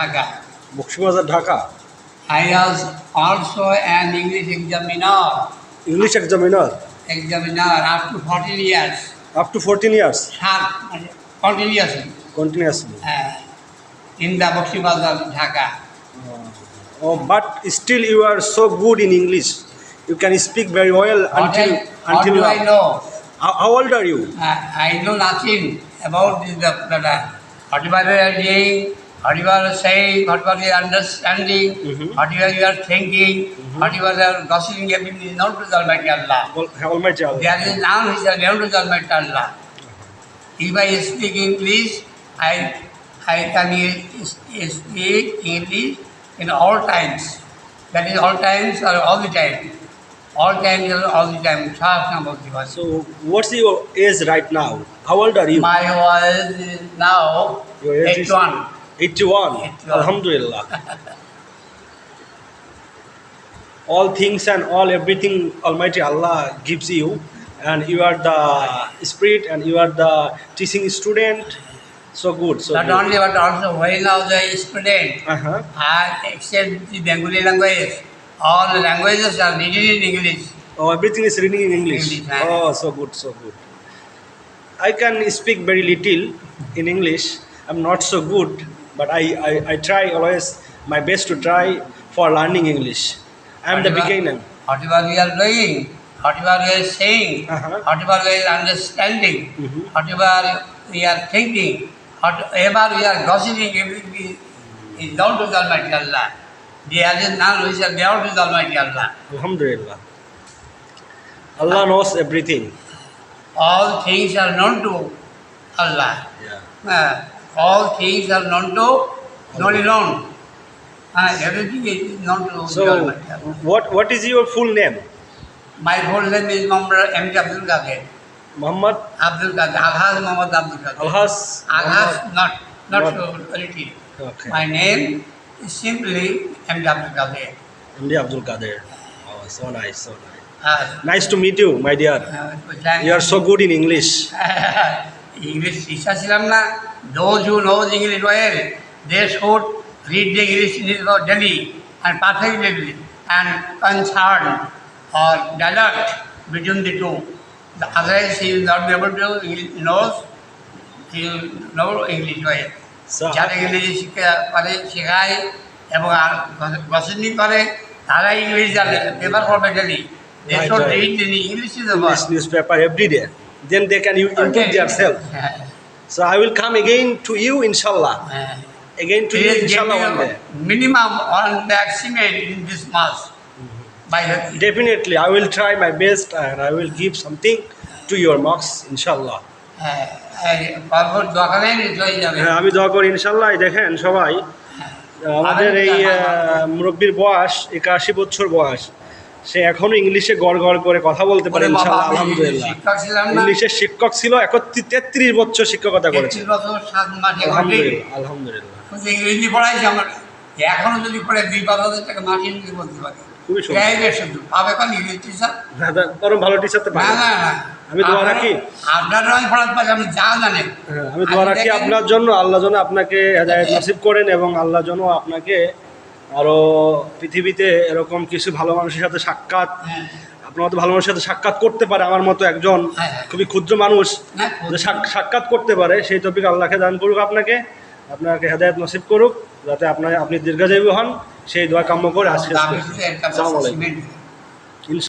Dhaka. Bakshibazar Dhaka I was also an English examiner, English examiner examiner up to 14 years. Up to fourteen years Sharp, continuously continuously uh, in the Bakshi Dhaka. Oh, but still you are so good in English. You can speak very well What until I- what until do. I know? How, how old are you? I, I know nothing about the, the, the, whatever you are doing, whatever you are saying, whatever you are understanding, Mhm. whatever you are thinking, whatever you are gossiping, everything is known to the Almighty Allah. Al- Almighty Allah. There is none which are known to the Almighty Allah. If I speak English, I, I can speak English in all times. That is all times or all the time. All times or all the time. Shasna Bhakti Bhakti. So what's your age right now? How old are you? My age is now Your age is- 81. 81. 81. Alhamdulillah. all things and all everything Almighty Allah gives you, and you are the spirit and you are the teaching student. So good. So Not good. only but also when now the student Uh-huh. I except the Bengali language, all the languages are written in English. Oh, everything is written in English. English. Oh, so good, so good. I can speak very little in English. I'm not so good, but I, I, I try always my best to try for learning English. I'm the beginner. Whatever we are doing, whatever we are saying, Uh-huh. whatever we are understanding, Mhm. whatever we are thinking, whatever we are gossiping, everything is down to the Almighty Allah. There is none which are down to the Almighty Allah. Alhamdulillah. Allah knows everything. All things are known to Allah. Yeah. Uh, all things are known to known alone. Uh, everything is known to So, what what is your full name? My full name is Muhammad M. Abdul Qadir. Muhammad Abdul Qadir. Aghaz Muhammad Abdul Qadir. Alhas. Aghaz, not, not Not- so quality. Okay. My name is simply M. Abdul Qadir. MD Abdul Qadir. Oh, so nice, so nice. Uh, Nice to meet you, my dear. uh, You are so good in English. English teacher ছিলাম না those who knows English well they should read the English in about Delhi and perfectly and concern or dialogue between the two. The otherwise he will not be able to he knows he will know English well. So, যারা ইংরেজি শিক্ষা করে শেখায় এবং আর গসিনি করে তারা English জানে paper পড়বে daily they Right, should right. Then they can you improve themselves. So I will come again to you, inshallah. Again to you, Please give inshallah, me one day. minimum one maximum in this month. By Definitely, I will try my best and I will give something to your marks, inshallah. হ্যাঁ আমি দোয়া করি ইনশাল্লাহ দেখেন সবাই আমাদের এই মুরব্বীর বয়স একাশি বছর বয়স সে এখনও ইংলিশে গড় গড় করে কথা বলতে পারে আলহামদুলিল্লাহ। ইংলিশের শিক্ষক ছিল একত্রিশ তেত্রিশ বছর শিক্ষকতা করেছে। তেত্রিশ বছর সাত মাসে ঘটে। আলহামদুলিল্লাহ আলহামদুলিল্লাহ। শুধু ইংরেজি পড়াইছি আমার। এখনও যদি পড়ে দুই পাঁচ হাজার টাকা মাসে ইংরেজি বলতে পারে। খুবই সুন্দর। পাবে কোন ইংরেজি টিচার দাদা ভালো টিচার তো না না না। আমি দোয়া রাখি। আপনি যা জানেন। হ্যাঁ, আমি দোয়া রাখি আপনার জন্য আল্লাহ যেন আপনাকে হেদায়ত নসিব করেন এবং আল্লাহ যেন আপনাকে আরও পৃথিবীতে এরকম কিছু ভালো মানুষের সাথে সাক্ষাৎ হ্যাঁ, আপনার মতো ভালো মানুষের সাথে সাক্ষাৎ করতে পারে আমার মতো একজন হ্যাঁ, হ্যাঁ। খুবই ক্ষুদ্র মানুষ যে সাক্ষাৎ করতে পারে সেই টপিক আল্লাহকে দান করুক আপনাকে আপনাকে হেদায়ত নসিব করুক যাতে আপনার আপনি দীর্ঘজীবী হন সেই দোয়া কাম্য করে আজকে